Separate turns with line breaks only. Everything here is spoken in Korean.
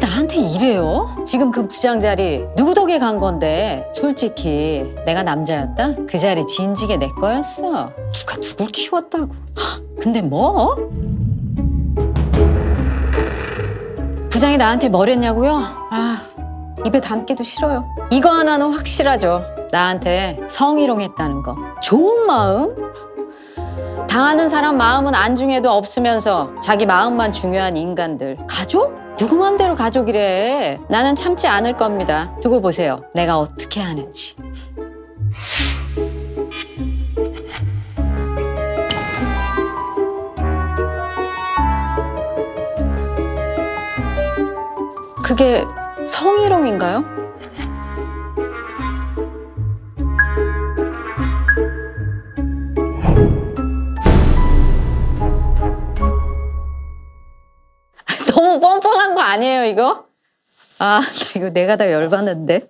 나한테 이래요? 지금 그 부장 자리 누구 덕에 간 건데 솔직히 내가 남자였다? 그 자리 진지게 내 거였어 누가 누굴 키웠다고 하, 근데 뭐? 부장이 나한테 뭐랬냐고요? 아 입에 담기도 싫어요 이거 하나는 확실하죠 나한테 성희롱했다는 거 좋은 마음? 당하는 사람 마음은 안중에도 없으면서 자기 마음만 중요한 인간들. 가족? 누구 맘대로 가족이래. 나는 참지 않을 겁니다. 두고 보세요. 내가 어떻게 하는지. 그게 성희롱인가요? 뻔뻔한 거 아니에요, 이거? 아, 나 이거 내가 다 열받는데.